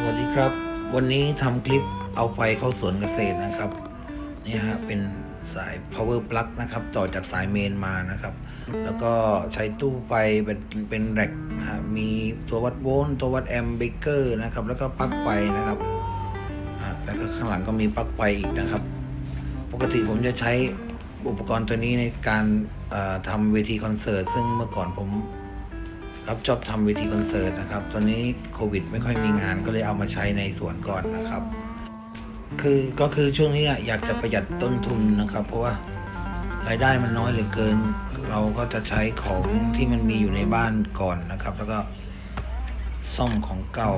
สวัสดีครับ วันนี้ทำคลิปเอาไฟเข้าสวนเกษตรนะครับนี่ฮะเป็นสาย power plug นะครับ ต่อจากสายเมนมานะครับ แล้วก็ใช้ตู้ไฟเป็นเป็นแร็กนะฮะมีตัววัดโวลต์ตัววัดแอมเบเกอร์นะครับ แล้วก็ปลั๊กไฟนะครับอ่าแล้วก็ข้างหลังก็มีปลั๊กไฟอีกนะครับ ปกติผมจะใช้อุปกรณ์ตัวนี้ในการทำเวทีคอนเสิร์ตซึ่งเมื่อก่อนผม รับจอบทำเวทีคอนเสิร์ตนะครับ ตอนนี้โควิดไม่ค่อยมีงานก็เลยเอามาใช้ในสวนก่อนนะครับ คือก็คือช่วงนี้อยากจะประหยัดต้นทุนนะครับ เพราะว่ารายได้มันน้อยเหลือเกิน เราก็จะใช้ของที่มันมีอยู่ในบ้านก่อนนะครับ แล้วก็ซ่อมของเก่า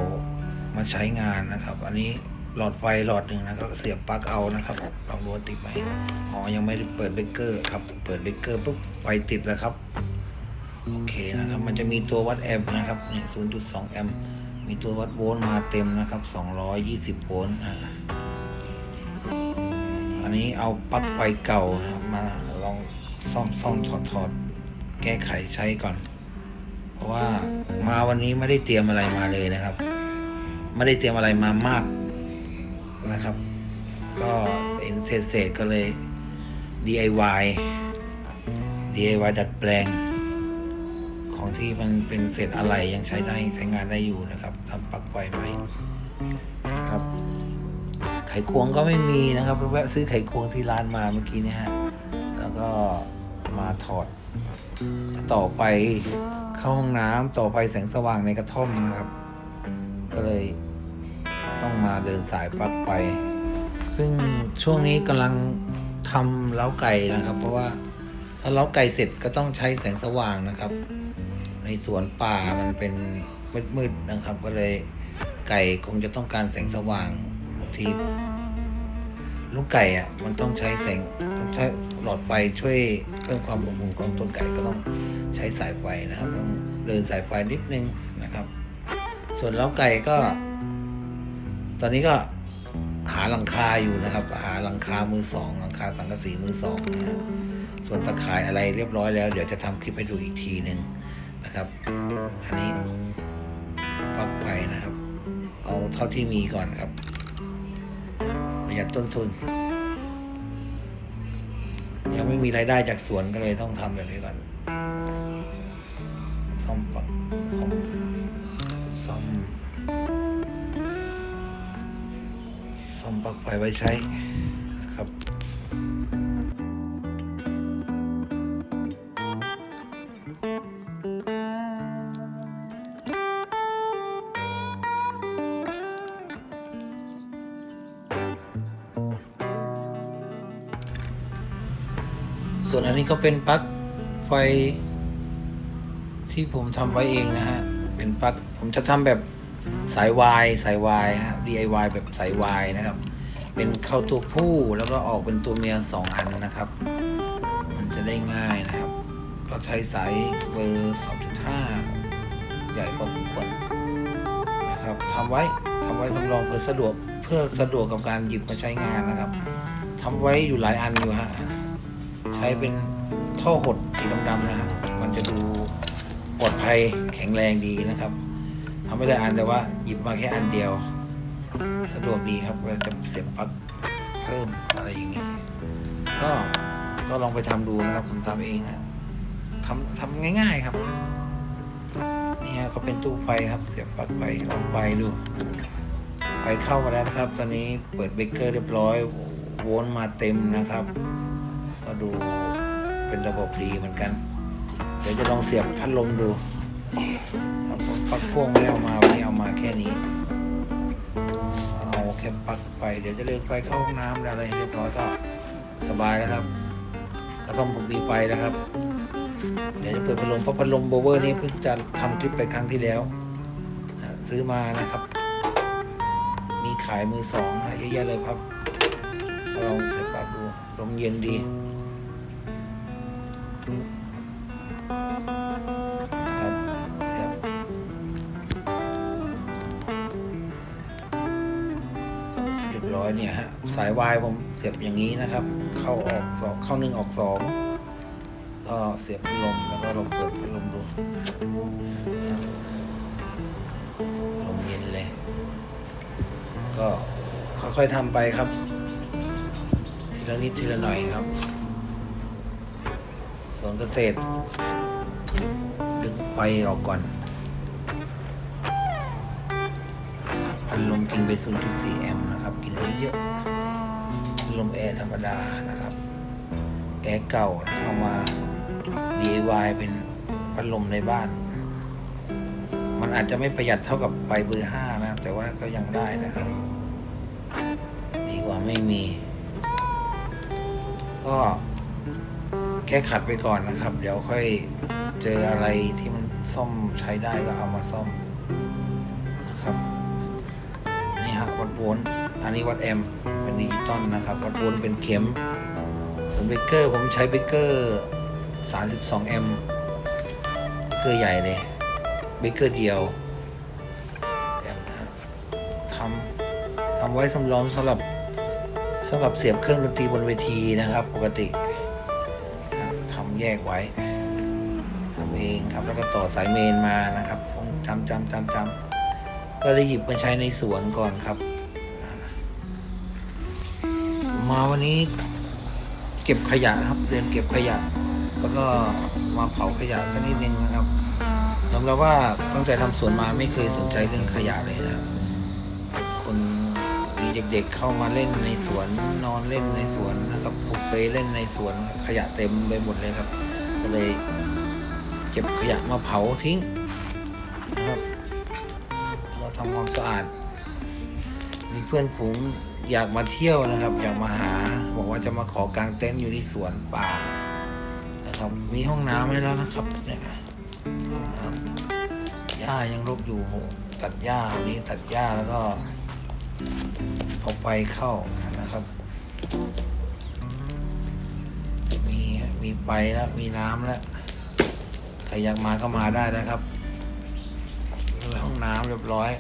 มาใช้งานนะครับ อันนี้หลอดไฟหลอดหนึ่งนะก็เสียบปลั๊กเอานะครับลองดูติดไหมอ๋อยังไม่ได้เปิดเบรกเกอร์ครับ เปิดเบรกเกอร์ปุ๊บไฟติดแล้วครับ โอเคนะครับ มันจะมีตัววัดแอมป์นะครับเนี่ย0.2แอมป์มีตัววัดโวลต์มาเต็มนะครับ220โวลต์อ่าอันนี้เอาปลั๊กไฟเก่านะครับมาลองซ่อมซ่อมถอดถอดแก้ไขใช้ก่อน เพราะว่ามาวันนี้ไม่ได้เตรียมอะไรมาเลยนะครับ ไม่ได้เตรียมอะไรมามากนะครับ ก็เห็นเศษเศษๆก็เลย DIY DIY ดัดแปลง ของที่มันเป็นเศษอะไรยังใช้ได้ใช้งานได้อยู่นะครับทำปลั๊กไฟใหม่นะครับไขควงก็ไม่มีนะครับแวะซื้อไขควงที่ร้านมาเมื่อกี้เนี่ยฮะแล้วก็มาถอด ต่อไปเข้าห้องน้ำต่อไปแสงสว่างในกระท่อมนะครับ ก็เลยต้องมาเดินสายปลั๊กไฟซึ่งช่วงนี้กำลังทำเล้าไก่นะครับ เพราะว่าถ้าเล้าไก่เสร็จก็ต้องใช้แสงสว่างนะครับ ในสวนป่ามันเป็นมืดๆนะครับ ก็เลยไก่คงจะต้องการแสงสว่างบางทีลูกไก่อะมันต้องใช้แสงต้องใช้หลอดไฟช่วยเพิ่มความอบอุ่นของต้นไก่ก็ต้องใช้สายไฟนะครับต้องเดินสายไฟนิดนึงนะครับ ส่วนเล้าไก่ก็ ตอนนี้ก็หาหลังคาอยู่นะครับ หาหลังคามือสองหลังคาสังกะสีมือสองนะส่วนตะข่ายอะไรเรียบร้อยแล้ว เดี๋ยวจะทำคลิปให้ดูอีกทีหนึ่ง นะครับ อันนี้ปลั๊กไฟนะครับ เอาเท่าที่มีก่อนครับประหยัดต้นทุน ยังไม่มีรายได้จากสวนก็เลยต้องทำแบบนี้ก่อนซ่อมปลั๊กซ่อมซ่อมซ่อมปลั๊กไฟไว้ใช้นะครับ ส่วนอันนี้ก็เป็นปลั๊กไฟที่ผมทำไว้เองนะฮะ เป็นปลั๊กผมจะทำแบบสายวายสายวายฮะ DIY แบบสายวายนะครับ เป็นเข้าตัวผู้แล้วก็ออกเป็นตัวเมียสองอันนะครับ มันจะได้ง่ายนะครับ ก็ใช้สายเบอร์2.5 ใหญ่พอสมควรนะครับทำไว้ทำไว้สำรองเพื่อสะดวกเพื่อสะดวกกับการหยิบมาใช้งานนะครับทำไว้อยู่หลายอันอยู่ฮะ ใช้เป็นท่อหดสีดำๆนะฮะมันจะดูปลอดภัยแข็งแรงดีนะครับทำไม่ได้อันแต่ว่าหยิบมาแค่อันเดียว สะดวกดีครับเวลาจะเสียบปลั๊กเพิ่มอะไรอย่างเงี้ยก็ก็ลองไปทำดูนะครับ ผมทำเองนะทำทำง่าย ๆครับ นี่ฮะก็เป็นตู้ไฟครับ เสียบปลั๊กไฟลองไฟดูไฟเข้ามาแล้วนะครับ ตอนนี้เปิดเบรกเกอร์เรียบร้อย โวลต์มาเต็มนะครับ ก็ดูเป็นระบบดีเหมือนกัน เดี๋ยวจะลองเสียบพัดลมดูปลั๊กพ่วงไม่เอามาวันนี้เอามาแค่นี้ เอาแค่ปลั๊กไฟเดี๋ยวจะเลื่อนไฟเข้าห้องน้ำอะไรเรียบร้อยก็สบายแล้วครับกระท่อมผมมีไฟแล้วครับ เดี๋ยวจะเปิดพัดลมเพราะพัดลมโบเวอร์นี้เพิ่งจะทำคลิปไปครั้งที่แล้ว ซื้อมานะครับ มีขายมือสองนะเยอะแยะเลยครับ ลองเสียบปลั๊กดูลมเย็นดีครับแซ่บเรียบร้อยเนี่ยฮะสายวายผมเสียบอย่างนี้นะครับ เข้าออกสองเข้าหนึ่งออกสองก็เสียบพัดลมแล้วก็ลองเปิดพัดลมดูลมเย็นเลย ก็ค่อยๆทำไปครับ ทีละนิดทีละหน่อยครับ สวนเกษตร ดึงไฟออกก่อนพัดลมกินไป 0.4 แอมป์นะครับ กินไม่เยอะพัดลมแอร์ธรรมดานะครับ แอร์เก่าเอามา DIY เป็นพัดลมในบ้าน มันอาจจะไม่ประหยัดเท่ากับใบเบอร์ห้านะครับ แต่ว่าก็ยังได้นะครับ ดีกว่าไม่มี ก็แค่ขัดไปก่อนนะครับ เดี๋ยวค่อยเจออะไรที่มันซ่อมใช้ได้ก็เอามาซ่อมนะครับ นี่ฮะวัดโวลต์อันนี้วัดแอมป์เป็นดิจิตอลนะครับ วัดโวลต์เป็นเข็มส่วนเบเกอร์ผมใช้เบเกอร์32แอมป์เบเกอร์ใหญ่เลยเบเกอร์เดียวแอมนะทำทำไว้สำรองสำหรับ สำหรับเสียบเครื่องดนตรีบนเวทีนะครับ ปกติทำแยกไว้ทำเองครับแล้วก็ต่อสายเมนมานะครับผมจำจำจำจำก็เลยหยิบมาใช้ในสวนก่อนครับ มาวันนี้เก็บขยะครับเรียนเก็บขยะ แล้วก็มาเผาขยะสักนิดนึงนะครับยอมรับว่าตั้งแต่ทำสวนมาไม่เคยสนใจเรื่องขยะเลยนะคนมี เด็กๆเข้ามาเล่นในสวนนอนเล่นในสวนนะครับปุกไปเล่นในสวนขยะเต็มไปหมดเลยครับ ก็เลยเก็บขยะมาเผาทิ้งนะครับเราทำความสะอาดมีเพื่อนฝูงอยากมาเที่ยวนะครับ อยากมาหาบอกว่าจะมาขอกางเต็นท์อยู่ที่สวนป่านะครับมีห้องน้ำให้แล้วนะครับเนี่ยนะครับหญ้ายังรกอยู่ตัดหญ้าวันนี้ตัดหญ้าแล้วก็ เอาไฟเข้านะครับ มีมีไฟแล้วมีน้ำแล้วใครอยากมาก็มาได้นะครับห้องน้ำเรียบร้อย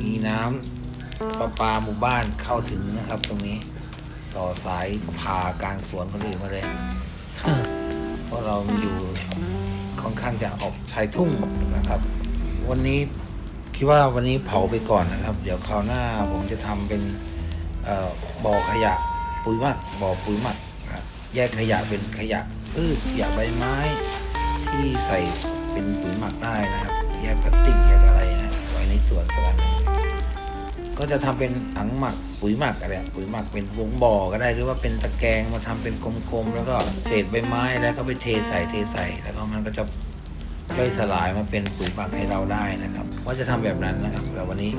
มีน้ำประปาหมู่บ้านเข้าถึงนะครับ ตรงนี้ต่อสายผ่ากลางสวนคนอื่นมาเลย เพราะเราอยู่ค่อนข้างจะออกชายทุ่งนะครับ วันนี้ คิดว่าวันนี้เผาไปก่อนนะครับ เดี๋ยวคราวหน้าผมจะทำเป็นบ่อขยะปุ๋ยหมักบ่อปุ๋ยหมักแยกขยะเป็นขยะพืชขยะใบไม้ ที่ใส่เป็นปุ๋ยหมักได้นะครับ แยกพลาสติกแยกอะไรนะไว้ในสวนสักอันหนึ่งก็จะทำเป็นถังหมักปุ๋ยหมักอะไรปุ๋ยหมักเป็นวงบ่อก็ได้หรือว่าเป็นตะแกรงมาทำเป็นกลมๆแล้วก็เศษใบไม้แล้วก็ไปเทใส่เทใส่แล้วก็มันก็จะ ย่อยสลายมาเป็นปุ๋ยหมักให้เราได้นะครับ ว่าจะทำแบบนั้นนะครับแต่วันนี้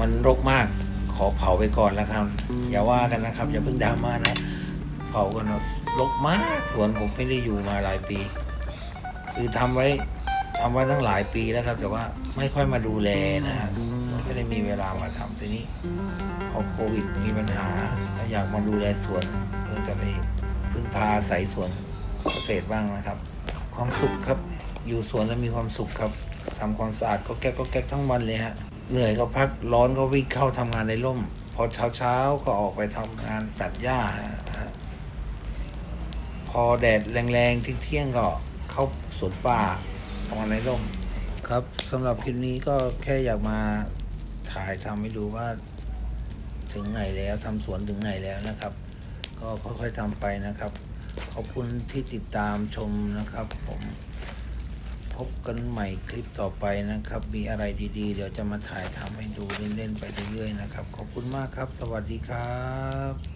มันรกมากขอเผาไปก่อนแล้วครับ อย่าว่ากันนะครับ อย่าเพิ่งดราม่านะเผากันนะรกมากสวนผมไม่ได้อยู่มาหลายปี คือทำไว้ทำไว้ตั้งหลายปีแล้วครับ แต่ว่าไม่ค่อยมาดูแลนะฮะไม่ได้มีเวลามาทำทีนี้พอโควิดมีปัญหาอยากมาดูแลสวนเพื่อจะได้พึ่งพาอาศัยสวนเกษตรบ้างนะครับ ความสุขครับ อยู่สวนแล้วมีความสุขครับทำความสะอาดก็แก๊กก็แก๊กทั้งวันเลยฮะเหนื่อยก็พักร้อนก็วิ่งเข้าทำงานในร่ม พอเช้าเช้าก็ออกไปทำงานตัดหญ้าฮะพอแดดแรงๆเที่ยงก็เข้าสวนป่าทำงานในร่ม ครับสำหรับคลิปนี้ก็แค่อยากมาถ่ายทำให้ดูว่า ถึงไหนแล้วทำสวนถึงไหนแล้วนะครับ ก็ค่อยๆทำไปนะครับ ขอบคุณที่ติดตามชมนะครับผม พบกันใหม่คลิปต่อไปนะครับ มีอะไรดีๆ เดี๋ยวจะมาถ่ายทำให้ดูเล่นๆไปเรื่อยๆนะครับ ขอบคุณมากครับ สวัสดีครับ